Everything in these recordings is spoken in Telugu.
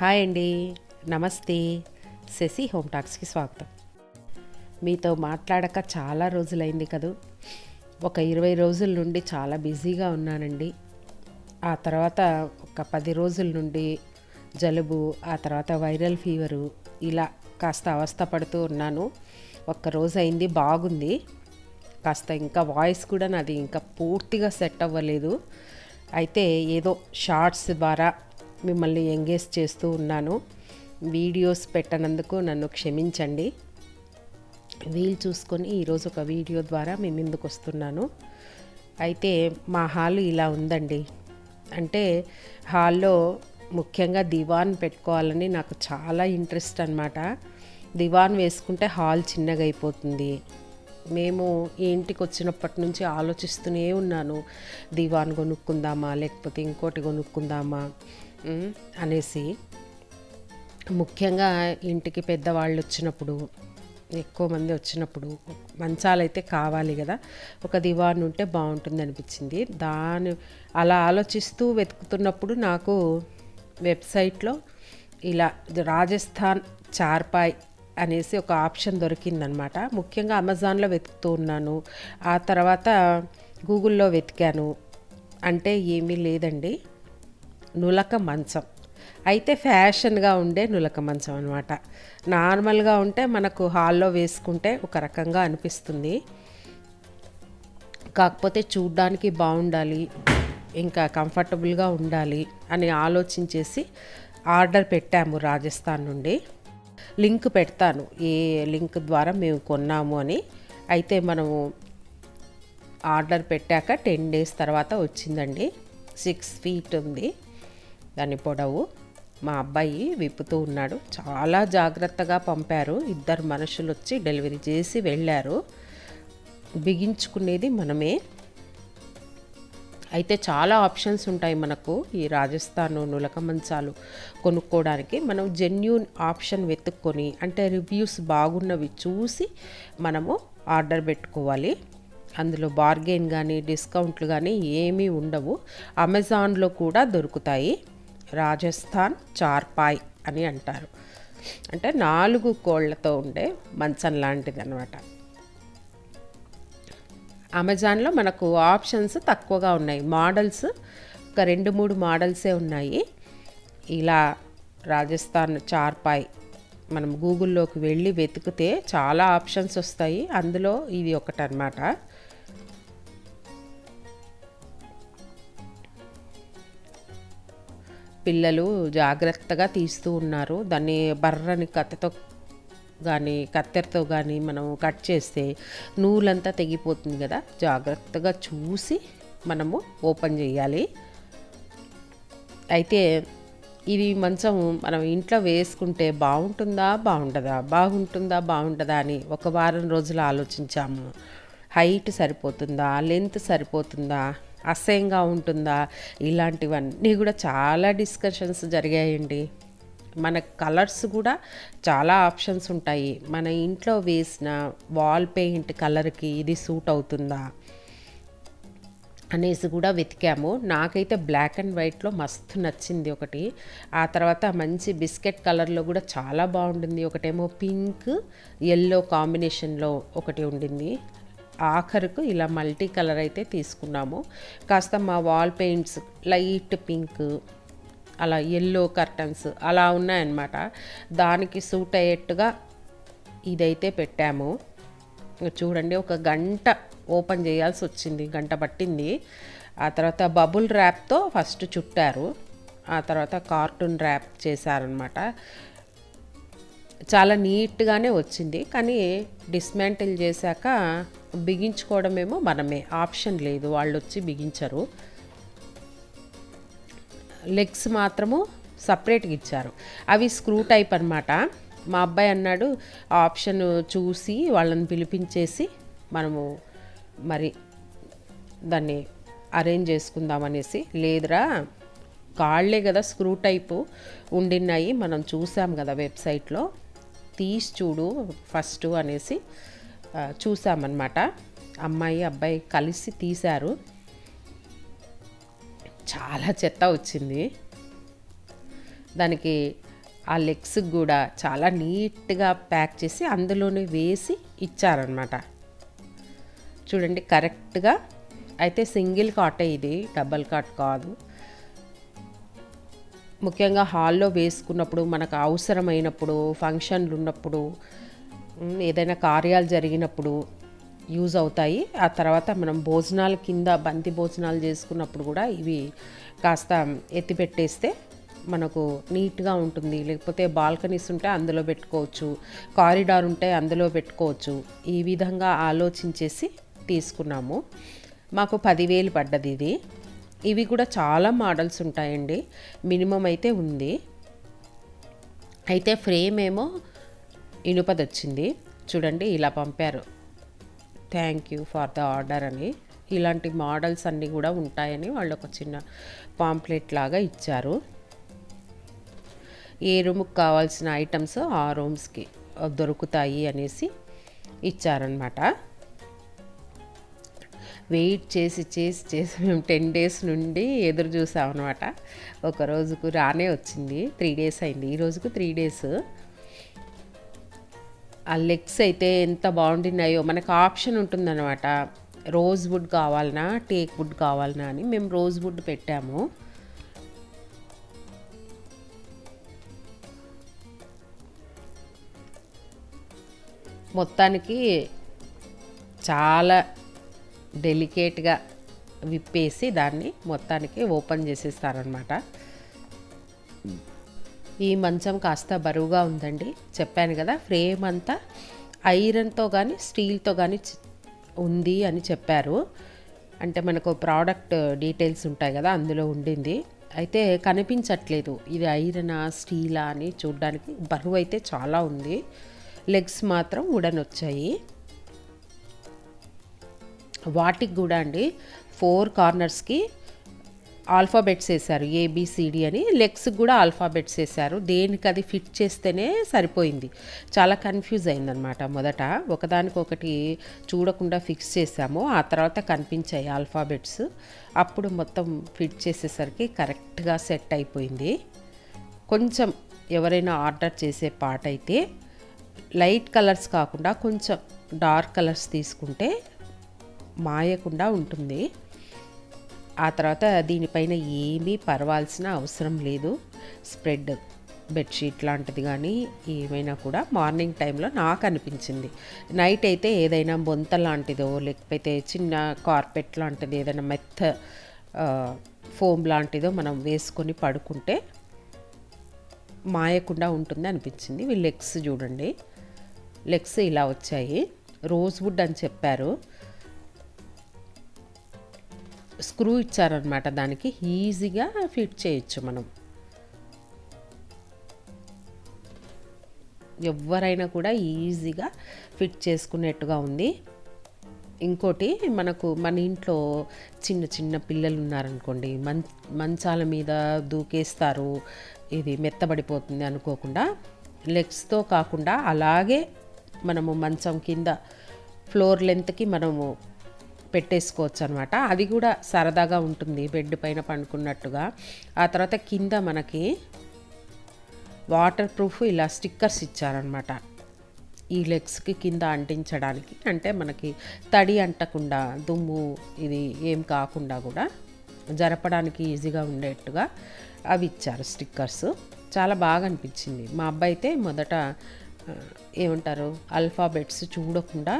హాయ్ అండి. నమస్తే. శశి హోమ్ టాక్స్కి స్వాగతం. మీతో మాట్లాడక చాలా రోజులైంది కదూ. ఒక ఇరవై రోజుల నుండి చాలా బిజీగా ఉన్నానండి. ఆ తర్వాత ఒక పది రోజుల నుండి జలుబు ఆ తర్వాత వైరల్ ఫీవరు ఇలా కాస్త అవస్థ పడుతూ ఉన్నాను. ఒక్క రోజు అయింది బాగుంది. కాస్త ఇంకా వాయిస్ కూడా నాది ఇంకా పూర్తిగా సెట్ అవ్వలేదు. అయితే ఏదో షార్ట్స్ ద్వారా మిమ్మల్ని ఎంగేజ్ చేస్తూ ఉన్నాను. వీడియోస్ పెట్టనందుకు నన్ను క్షమించండి. వీలు చూసుకొని ఈరోజు ఒక వీడియో ద్వారా మీ ముందుకు వస్తున్నాను. అయితే మా హాల్ ఇలా ఉందండి. అంటే హాల్లో ముఖ్యంగా దివాన్ పెట్టుకోవాలని నాకు చాలా ఇంట్రెస్ట్ అనమాట దివాన్ వేసుకుంటే హాల్ చిన్నగా అయిపోతుంది. మేము ఈ ఇంటికి వచ్చినప్పటి నుంచి ఆలోచిస్తూనే ఉన్నాను. దివాన్ కొనుక్కుందామా లేకపోతే ఇంకోటి కొనుక్కుందామా? అనేసి ముఖ్యంగా ఇంటికి పెద్దవాళ్ళు వచ్చినప్పుడు ఎక్కువ మంది వచ్చినప్పుడు మంచాలైతే కావాలి కదా. ఒక దివాన్ ఉంటే బాగుంటుంది అనిపించింది. దాని అలా ఆలోచిస్తూ వెతుకుతున్నప్పుడు నాకు వెబ్సైట్లో ఇలా రాజస్థాన్ చార్పాయ్ అనేసి ఒక ఆప్షన్ దొరికిందనమాట. ముఖ్యంగా అమెజాన్లో వెతుకుతూ ఉన్నాను. ఆ తర్వాత గూగుల్లో వెతికాను. అంటే ఏమీ లేదండి. నులక మంచం. అయితే ఫ్యాషన్గా ఉండే నులక మంచం అనమాట నార్మల్గా ఉంటే మనకు హాల్లో వేసుకుంటే ఒక రకంగా అనిపిస్తుంది. కాకపోతే చూడ్డానికి బాగుండాలి ఇంకా కంఫర్టబుల్గా ఉండాలి అని ఆలోచించేసి ఆర్డర్ పెట్టాము రాజస్థాన్ నుండి. లింక్ పెడతాను ఏ లింక్ ద్వారా మేము కొన్నాము అని. అయితే మనము ఆర్డర్ పెట్టాక టెన్ డేస్ తర్వాత వచ్చిందండి. సిక్స్ ఫీట్ ఉంది. దాని పొడవు. మా అబ్బాయి విప్పుతూ ఉన్నాడు. చాలా జాగ్రత్తగా పంపారు. ఇద్దరు మనుషులు వచ్చి డెలివరీ చేసి వెళ్ళారు. బిగించుకునేది మనమే. అయితే చాలా ఆప్షన్స్ ఉంటాయి మనకు ఈ రాజస్థాన్ నులక మంచాలు కొనుక్కోవడానికి. మనం జెన్యున్ ఆప్షన్ వెతుక్కొని అంటే రివ్యూస్ బాగున్నవి చూసి మనము ఆర్డర్ పెట్టుకోవాలి. అందులో బార్గెన్ కానీ డిస్కౌంట్లు కానీ ఏమీ ఉండవు. అమెజాన్లో కూడా దొరుకుతాయి. రాజస్థాన్ చార్పాయ్ అని అంటారు. అంటే నాలుగు కోళ్ళతో ఉండే మంచం లాంటిది అనమాట అమెజాన్లో మనకు ఆప్షన్స్ తక్కువగా ఉన్నాయి. మోడల్స్ ఒక రెండు మూడు మోడల్సే ఉన్నాయి. ఇలా రాజస్థాన్ చార్పాయ్ మనం గూగుల్లోకి వెళ్ళి వెతికితే చాలా ఆప్షన్స్ వస్తాయి. అందులో ఇది ఒకటి పిల్లలు జాగ్రత్తగా తీస్తూ ఉన్నారు. దాన్ని బర్రని కత్తెతో కానీ కత్తెరతో కానీ మనం కట్ చేస్తే నూలంతా తెగిపోతుంది కదా. జాగ్రత్తగా చూసి మనము ఓపెన్ చేయాలి. అయితే ఇది మంచం మనం ఇంట్లో వేసుకుంటే బాగుంటుందా బాగుంటుందా బాగుంటుందా బాగుంటుందా అని ఒక వారం రోజులు ఆలోచించాము. హైట్ సరిపోతుందా లెంత్ సరిపోతుందా? అసహ్యంగా ఉంటుందా? ఇలాంటివన్నీ కూడా చాలా డిస్కషన్స్ జరిగాయండి. మన కలర్స్ కూడా చాలా ఆప్షన్స్ ఉంటాయి. మన ఇంట్లో వేసిన వాల్ పెయింట్ కలర్కి ఇది సూట్ అవుతుందా? అనేసి కూడా వెతికాము. నాకైతే బ్లాక్ అండ్ వైట్లో మస్తు నచ్చింది ఒకటి. ఆ తర్వాత మంచి బిస్కెట్ కలర్లో కూడా చాలా బాగుంటుంది ఒకటేమో పింక్ ఎల్లో కాంబినేషన్లో ఒకటి ఉండింది. ఆఖరుకు ఇలా మల్టీ కలర్ అయితే తీసుకున్నాము. కాస్త మా వాల్ పెయింట్స్ లైట్ పింక్ అలా ఎల్లో కర్టన్స్ అలా ఉన్నాయన్నమాట. దానికి సూట్ అయ్యేట్టుగా ఇదైతే పెట్టాము. చూడండి ఒక గంట ఓపెన్ చేయాల్సి వచ్చింది గంట పట్టింది. ఆ తర్వాత బబుల్ ర్యాప్తో ఫస్ట్ చుట్టారు. ఆ తర్వాత కార్టూన్ ర్యాప్ చేశారనమాట చాలా నీట్గానే వచ్చింది. కానీ డిస్మాంటిల్ చేశాక బిగించుకోవడమేమో మనమే. ఆప్షన్ లేదు. వాళ్ళు వచ్చి బిగించరు. లెగ్స్ మాత్రము సపరేట్గా ఇచ్చారు. అవి స్క్రూ టైప్ అనమాట మా అబ్బాయి అన్నాడు ఆప్షన్ చూసి వాళ్ళని పిలిపించేసి మనము మరి దాన్ని అరేంజ్ చేసుకుందామనేసి లేదురా కాళ్ళే కదా స్క్రూ టైపు ఉండిన్నాయి. మనం చూసాం కదా వెబ్సైట్లో. తీసి చూడు ఫస్ట్ అనేసి చూసామన్నమాట. అమ్మాయి అబ్బాయి కలిసి తీశారు. చాలా చెత్త వచ్చింది. దానికి ఆ లెగ్స్ కూడా చాలా నీట్గా ప్యాక్ చేసి అందులోనే వేసి ఇచ్చారనమాట చూడండి కరెక్ట్గా. అయితే సింగిల్ కాటే ఇది డబల్ కాట్ కాదు. ముఖ్యంగా హాల్లో వేసుకున్నప్పుడు మనకు అవసరమైనప్పుడు ఫంక్షన్లు ఉన్నప్పుడు ఏదైనా కార్యాలు జరిగినప్పుడు యూజ్ అవుతాయి. ఆ తర్వాత మనం భోజనాల కింద బంతి భోజనాలు చేసుకున్నప్పుడు కూడా ఇవి కాస్త ఎత్తిపెట్టేస్తే మనకు నీట్గా ఉంటుంది. లేకపోతే బాల్కనీస్ ఉంటే అందులో పెట్టుకోవచ్చు కారిడార్ ఉంటే అందులో పెట్టుకోవచ్చు. ఈ విధంగా ఆలోచించేసి తీసుకున్నాము. మాకు పదివేలు పడ్డది ఇది. ఇవి కూడా చాలా మోడల్స్ ఉంటాయండి. మినిమం అయితే ఉంది. అయితే ఫ్రేమ్ ఏమో ఇనుపది వచ్చింది చూడండి ఇలా పంపారు. Thank you for the order అని. ఇలాంటి మోడల్స్ అన్నీ కూడా ఉంటాయని వాళ్ళు ఒక చిన్న పాంప్లెట్ లాగా ఇచ్చారు. ఏ రూమ్కి కావాల్సిన ఐటమ్స్ ఆ రూమ్స్కి దొరుకుతాయి అనేసి ఇచ్చారనమాట వెయిట్ చేసి చేసి చేసి మేము టెన్ డేస్ నుండి ఎదురు చూసామన్నమాట ఒక రోజుకు రానే వచ్చింది. త్రీ డేస్ అయింది. ఈ రోజుకు త్రీ డేస్. ఆ లెగ్స్ అయితే ఎంత బాగుంటున్నాయో మనకు ఆప్షన్ ఉంటుందన్నమాట. రోజ్ వుడ్ కావాలనా టేక్ వుడ్ కావాలనా అని మేము రోజ్ వుడ్ పెట్టాము. మొత్తానికి చాలా డెలికేట్గా విప్పేసి దాన్ని మొత్తానికి ఓపెన్ చేసేస్తారనమాట ఈ మంచం కాస్త బరువుగా ఉందండి. చెప్పాను కదా ఫ్రేమ్ అంతా ఐరన్తో కానీ స్టీల్తో కానీ ఉంది అని చెప్పారు. అంటే మనకు ప్రోడక్ట్ డీటెయిల్స్ ఉంటాయి కదా అందులో ఉండింది. అయితే కనిపించట్లేదు ఇది ఐరనా స్టీలా అని చూడడానికి బరువు అయితే చాలా ఉంది. లెగ్స్ మాత్రం ఉడన్ వచ్చాయి వాటికి కూడా అండి ఫోర్ కార్నర్స్కి ఆల్ఫాబెట్స్ వేశారు ఏబిసిడి అని. లెగ్స్ కూడా ఆల్ఫాబెట్స్ వేశారు. దేనికి అది ఫిట్ చేస్తేనే సరిపోయింది. చాలా కన్ఫ్యూజ్ అయిందనమాట మొదట. ఒకదానికొకటి చూడకుండా ఫిక్స్ చేసాము ఆ తర్వాత కనిపించాయి ఆల్ఫాబెట్స్. అప్పుడు మొత్తం ఫిట్ చేసేసరికి కరెక్ట్గా సెట్ అయిపోయింది. కొంచెం ఎవరైనా ఆర్డర్ చేసే పాట అయితే లైట్ కలర్స్ కాకుండా కొంచెం డార్క్ కలర్స్ తీసుకుంటే మాయకుండా ఉంటుంది. ఆ తర్వాత దీనిపైన ఏమీ పరవాల్సిన అవసరం లేదు. స్ప్రెడ్ బెడ్షీట్ లాంటిది కానీ ఏమైనా కూడా మార్నింగ్ టైంలో నాకు అనిపించింది. నైట్ అయితే ఏదైనా బొంత లాంటిదో లేకపోతే చిన్న కార్పెట్ లాంటిది ఏదైనా మెత్త ఫోమ్ లాంటిదో మనం వేసుకొని పడుకుంటే మాయకుండా ఉంటుంది అనిపించింది. వీళ్ళు లెగ్స్ చూడండి. లెగ్స్ ఇలా వచ్చాయి. రోజ్ వుడ్ అని చెప్పారు. స్క్రూ ఇచ్చారనమాట దానికి ఈజీగా ఫిట్ చేయొచ్చు మనం. ఎవరైనా కూడా ఈజీగా ఫిట్ చేసుకునేట్టుగా ఉంది. ఇంకోటి మనకు మన ఇంట్లో చిన్న చిన్న పిల్లలు ఉన్నారనుకోండి మం మంచాల మీద దూకేస్తారు ఇది మెత్తబడిపోతుంది అనుకోకుండా లెగ్స్తో కాకుండా అలాగే మనము మంచం కింద ఫ్లోర్ లెంత్కి మనము పెట్టేసుకోవచ్చు అనమాట అది కూడా సరదాగా ఉంటుంది బెడ్ పైన పండుకున్నట్టుగా. ఆ తర్వాత కింద మనకి వాటర్ ప్రూఫ్ ఇలా స్టిక్కర్స్ ఇచ్చారనమాట. ఈ లెగ్స్కి కింద అంటించడానికి. అంటే మనకి తడి అంటకుండా దుమ్ము ఇది ఏం కాకుండా కూడా జరపడానికి ఈజీగా ఉండేట్టుగా అవి ఇచ్చారు స్టిక్కర్స్. చాలా బాగా అనిపించింది. మా అబ్బాయి అయితే మొదట ఏమంటారు అల్ఫాబెట్స్ చూడకుండా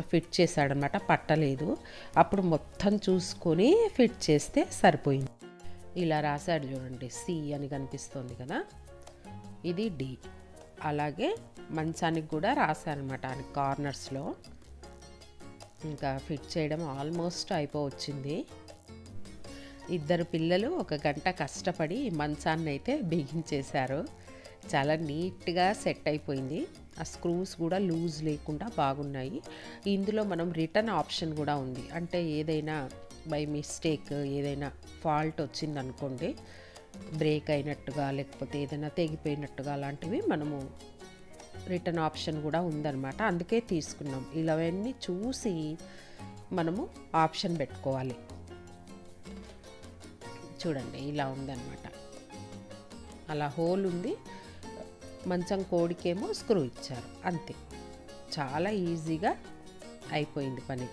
ఫిట్ చేశాడనమాట పట్టలేదు. అప్పుడు మొత్తం చూసుకొని ఫిట్ చేస్తే సరిపోయింది. ఇలా రాశాడు చూడండి సి అని కనిపిస్తుంది కదా. ఇది డి అలాగే మంచానికి కూడా రాశానమాట ఆ కార్నర్స్లో ఇంకా ఫిట్ చేయడం ఆల్మోస్ట్ అయిపోవచ్చింది. ఇద్దరు పిల్లలు ఒక గంట కష్టపడి మంచాన్ని అయితే బిగించేశారు. చాలా నీట్గా సెట్ అయిపోయింది. ఆ స్క్రూస్ కూడా లూజ్ లేకుండా బాగున్నాయి. ఇందులో మనం రిటర్న్ ఆప్షన్ కూడా ఉంది. అంటే ఏదైనా బై మిస్టేక్ ఏదైనా ఫాల్ట్ వచ్చిందనుకోండి బ్రేక్ అయినట్టుగా లేకపోతే ఏదైనా తెగిపోయినట్టుగా అలాంటివి మనము రిటర్న్ ఆప్షన్ కూడా ఉందన్నమాట. అందుకే తీసుకున్నాం. ఇలావన్నీ చూసి మనము ఆప్షన్ పెట్టుకోవాలి. చూడండి ఇలా ఉందన్నమాట. అలా హోల్ ఉంది. మంచం కోడికేమో స్క్రూ ఇచ్చారు. అంతే. చాలా ఈజీగా అయిపోయింది పని.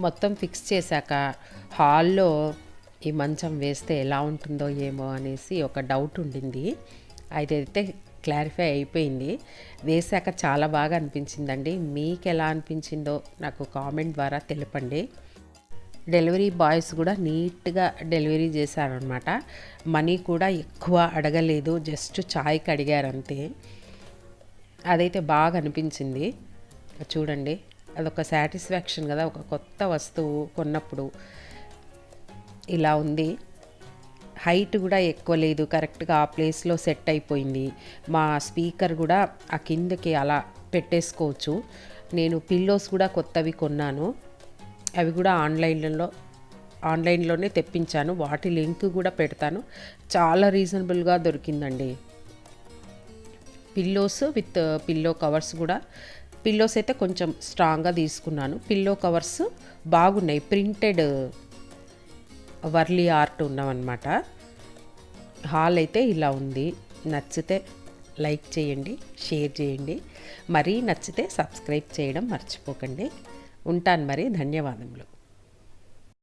మొత్తం ఫిక్స్ చేశాక హాల్లో ఈ మంచం వేస్తే ఎలా ఉంటుందో ఏమో అనేసి ఒక డౌట్ ఉండింది. అదైతే క్లారిఫై అయిపోయింది. వేశాక చాలా బాగా అనిపించిందండి. మీకు ఎలా అనిపించిందో నాకు కామెంట్ ద్వారా తెలపండి. డెలివరీ బాయ్స్ కూడా నీట్గా డెలివరీ చేశారనమాట మనీ కూడా ఎక్కువ అడగలేదు జస్ట్ ఛాయ్కి అడిగారు అంతే అదైతే బాగా అనిపించింది. చూడండి అదొక సాటిస్ఫాక్షన్ కదా ఒక కొత్త వస్తువు కొన్నప్పుడు. ఇలా ఉంది. హైట్ కూడా ఎక్కువ లేదు కరెక్ట్గా ఆ ప్లేస్లో సెట్ అయిపోయింది. మా స్పీకర్ కూడా ఆ కిందకి అలా పెట్టేసుకోవచ్చు. నేను పిల్లోస్ కూడా కొత్తవి కొన్నాను. అవి కూడా ఆన్లైన్లో ఆన్లైన్లోనే తెప్పించాను. వాటి లింక్ కూడా పెడతాను. చాలా రీజనబుల్గా దొరికిందండి. పిల్లోస్ విత్ పిల్లో కవర్స్ కూడా. పిల్లోస్ అయితే కొంచెం స్ట్రాంగ్గా తీసుకున్నాను. పిల్లో కవర్స్ బాగున్నాయి. ప్రింటెడ్ వర్లీ ఆర్ట్ ఉన్నామన్నమాట హాల్ అయితే ఇలా ఉంది. నచ్చితే లైక్ చేయండి షేర్ చేయండి. మరీ నచ్చితే సబ్స్క్రైబ్ చేయడం మర్చిపోకండి. ఉంటాను మరి. ధన్యవాదములు.